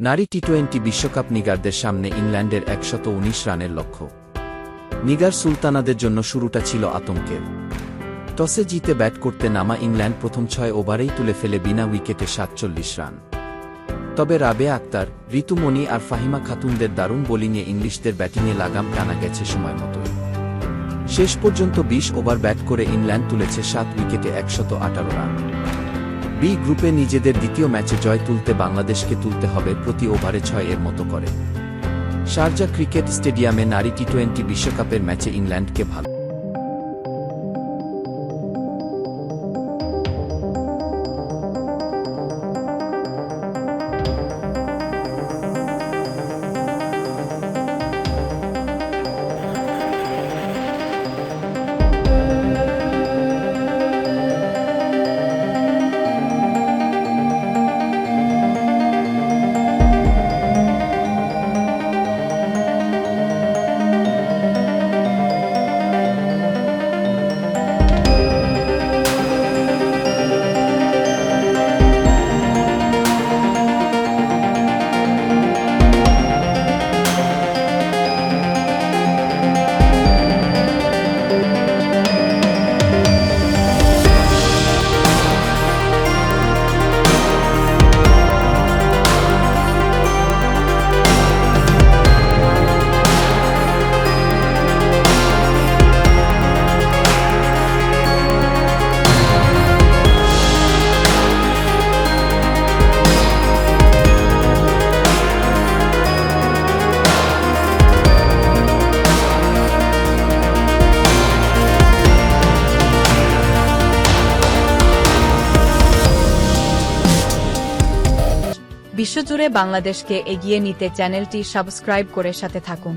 নারী T twenty বিশ্বকাপ নিগারদের সামনে ইংল্যান্ডের একশত উনিশ রানের লক্ষ্য। নিগার সুলতানাদের জন্য শুরুটা ছিল আতঙ্কের। টসে জিতে ব্যাট করতে নামা ইংল্যান্ড প্রথম ছয় ওভারেই তুলে ফেলে বিনা উইকেটে সাতচল্লিশ রান। তবে রাবে আক্তার, ঋতুমণি আর ফাহিমা খাতুনদের দারুণ বোলিংয়ে ইংলিশদের ব্যাটিংয়ে লাগাম টানা গেছে সময় মতোই। শেষ পর্যন্ত বিশ ওভার ব্যাট করে ইংল্যান্ড তুলেছে সাত উইকেটে একশত আঠারো রান। বি গ্রুপে নিজেদের দ্বিতীয় ম্যাচে জয় তুলতে বাংলাদেশকে তুলতে হবে প্রতি ওভারে ছয় এর মতো করে। শারজা ক্রিকেট স্টেডিয়ামে নারী টি টোয়েন্টি বিশ্বকাপের ম্যাচে ইংল্যান্ডকে ভালো বিশ্বজুড়ে বাংলাদেশকে এগিয়ে নিতে চ্যানেলটি সাবস্ক্রাইব করে সাথে থাকুন।